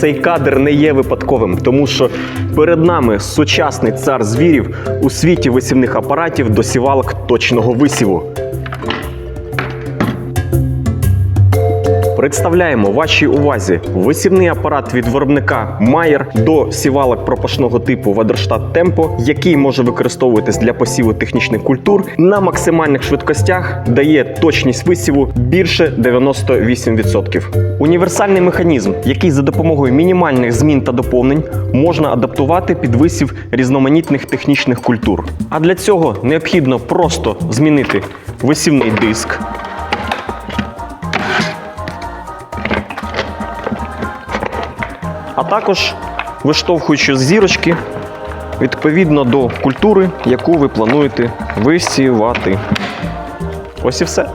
Цей кадр не є випадковим, тому що перед нами сучасний цар звірів у світі висівних апаратів досівалок точного висіву. Представляємо вашій увазі висівний апарат від виробника Майер до сівалок пропашного типу Ведерштат Темпо, який може використовуватись для посіву технічних культур на максимальних швидкостях, дає точність висіву більше 98%. Універсальний механізм, який за допомогою мінімальних змін та доповнень можна адаптувати під висів різноманітних технічних культур. А для цього необхідно просто змінити висівний диск. А також виштовхуючи зірочки відповідно до культури, яку ви плануєте висівати. Ось і все.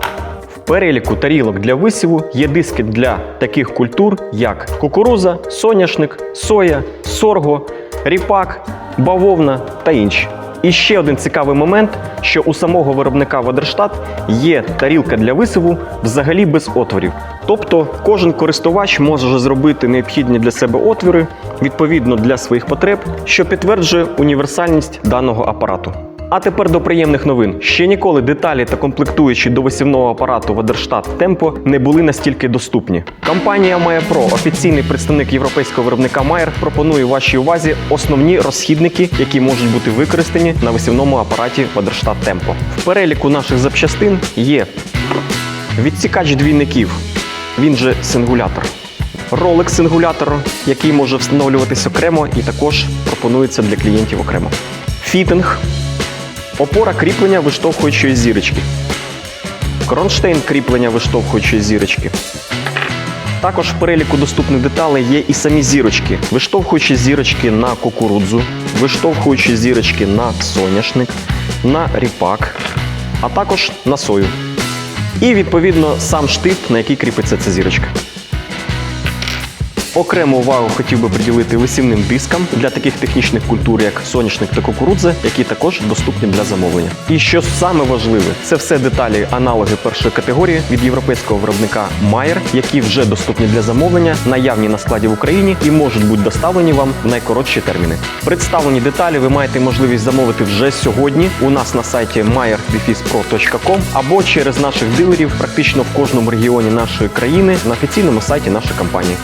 В переліку тарілок для висіву є диски для таких культур, як кукуруза, соняшник, соя, сорго, ріпак, бавовна та інші. І ще один цікавий момент, що у самого виробника Водерштат є тарілка для висиву взагалі без отворів. Тобто кожен користувач може зробити необхідні для себе отвори відповідно для своїх потреб, що підтверджує універсальність даного апарату. А тепер до приємних новин. Ще ніколи деталі та комплектуючі до висівного апарату Ведерштат Темпо не були настільки доступні. Компанія Pro, офіційний представник європейського виробника Mayer, пропонує вашій увазі основні розхідники, які можуть бути використані на висівному апараті Ведерштат Темпо. В переліку наших запчастин є відсікач двійників, він же сингулятор. Ролик сингулятор, який може встановлюватись окремо і також пропонується для клієнтів окремо. Фітинг, опора кріплення виштовхуючої зірочки, кронштейн кріплення виштовхуючої зірочки. Також в переліку доступних деталей є і самі зірочки, виштовхуючі зірочки на кукурудзу, виштовхуючі зірочки на соняшник, на ріпак, а також на сою. І відповідно сам штиф, на який кріпиться ця зірочка. Окрему увагу хотів би приділити висівним дискам для таких технічних культур, як соняшник та кукурудза, які також доступні для замовлення. І що саме важливе, це все деталі, аналоги першої категорії від європейського виробника Mayer, які вже доступні для замовлення, наявні на складі в Україні і можуть бути доставлені вам в найкоротші терміни. Представлені деталі ви маєте можливість замовити вже сьогодні у нас на сайті mayer-pro.com або через наших дилерів практично в кожному регіоні нашої країни на офіційному сайті нашої компанії.